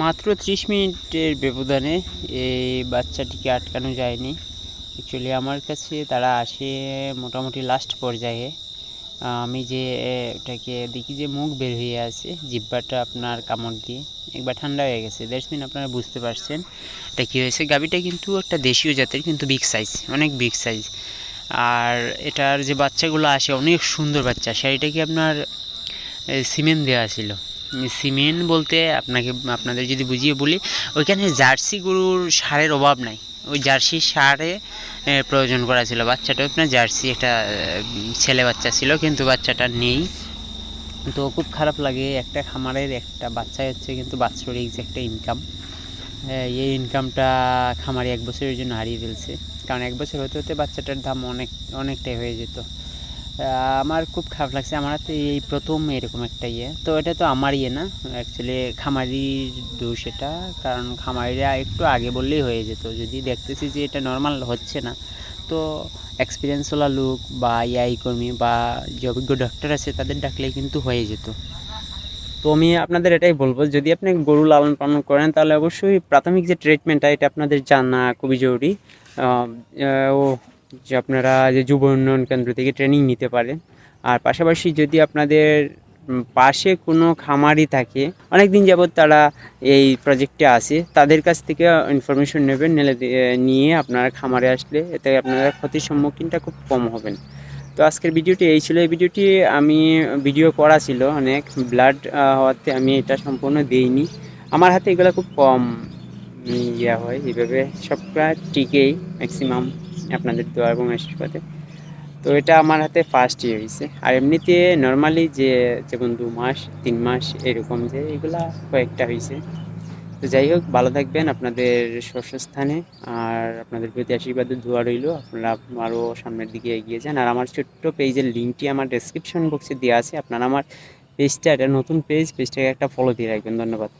মাত্র ত্রিশ মিনিটের ব্যবধানে এই বাচ্চাটিকে আটকানো যায়নি। অ্যাকচুয়ালি আমার কাছে তারা আসে মোটামুটি লাস্ট পর্যায়ে। আমি যে ওটাকে দেখি যে মুখ বের হয়ে আছে, জিব্বাটা আপনার কামড় দিয়ে। একবার ঠান্ডা হয়ে গেছে। দ্যাটস মিন আপনারা বুঝতে পারছেন এটা কী হয়েছে। গাবিটা কিন্তু একটা দেশীয় জাতের, কিন্তু বিগ সাইজ অনেক বিগ সাইজ আর এটার যে বাচ্চাগুলো আসে, অনেক সুন্দর বাচ্চা। সেটা কি আপনার সিমেন্ট দেওয়া ছিল। সিমেন্ট বলতে আপনাকে, আপনাদের যদি বুঝিয়ে বলি, ওইখানে জার্সি গরুর সারের অভাব নাই। ওই জার্সি সারে প্রয়োজন করা ছিল। বাচ্চাটা আপনার জার্সি একটা ছেলে বাচ্চা ছিল, কিন্তু বাচ্চাটা নেই। তো খুব খারাপ লাগে, একটা খামারের একটা বাচ্চাই হচ্ছে কিন্তু বাৎসরিক যে একটা ইনকাম এই ইনকামটা খামারে এক বছরের জন্য হারিয়ে ফেলছে। কারণ এক বছর হতে হতে বাচ্চাটার দাম অনেক, অনেকটাই হয়ে যেত। আমার খুব খারাপ লাগছে। আমার হাতে এই প্রথম এরকম একটা ইয়ে। তো এটা তো আমার ইয়ে না। অ্যাকচুয়ালি খামারির দোষ এটা। কারণ খামারিরা একটু আগে বললেই হয়ে যেত। যদি দেখতেছি যে এটা নর্মাল হচ্ছে না, তো এক্সপিরিয়েন্সওয়ালা লোক বা ইয়াই কর্মী বা যে অভিজ্ঞ ডক্টর আছে, তাদের ডাকলেই কিন্তু হয়ে যেত। তো আমি আপনাদের এটাই বলব, যদি আপনি গরু লালন পালন করেন, তাহলে অবশ্যই প্রাথমিক যে ট্রিটমেন্টটা এটা আপনাদের জানা খুবই জরুরি। ও যে আপনারা যে যুব উন্নয়ন কেন্দ্র থেকে ট্রেনিং নিতে পারেন। আর পাশাপাশি যদি আপনাদের পাশে কোনো খামারি থাকে অনেক দিন যাবৎ তারা এই প্রজেক্টে আসে তাদের কাছ থেকে ইনফরমেশন নেবেন নিয়ে আপনারা খামারে আসলে এতে আপনারা ক্ষতির সম্মুখীনটা খুব কম হবেন। তো আজকের ভিডিওটি এই ছিল। এই ভিডিওটি আমি ভিডিও করা ছিল অনেক। ব্লাড হওয়াতে আমি এটা সম্পূর্ণ দিইনি। আমার হাতে এগুলো খুব কম ইয়া হয়, এইভাবে সবটা টিকেই ম্যাক্সিমাম আপনাদের দোয়া এবং আশীর্বাদে। তো এটা আমার হাতে ফার্স্ট ইয়ে হয়েছে আর এমনিতে নর্মালি যে যেমন দু মাস, তিন মাস এরকম যে, এগুলা কয়েকটা হয়েছে তো যাই হোক, ভালো থাকবেন, আপনাদের স্থানে আর আপনাদের প্রতি আশীর্বাদের দোয়া রইল। আপনারা আরও সামনের দিকে এগিয়ে যান। আর আমার ছোট্ট পেজের লিঙ্কটি আমার ডেসক্রিপশন বক্সে দেওয়া আছে। আপনারা আমার পেজটা এটা নতুন পেজ পেজটাকে একটা ফলো দিয়ে রাখবেন। ধন্যবাদ।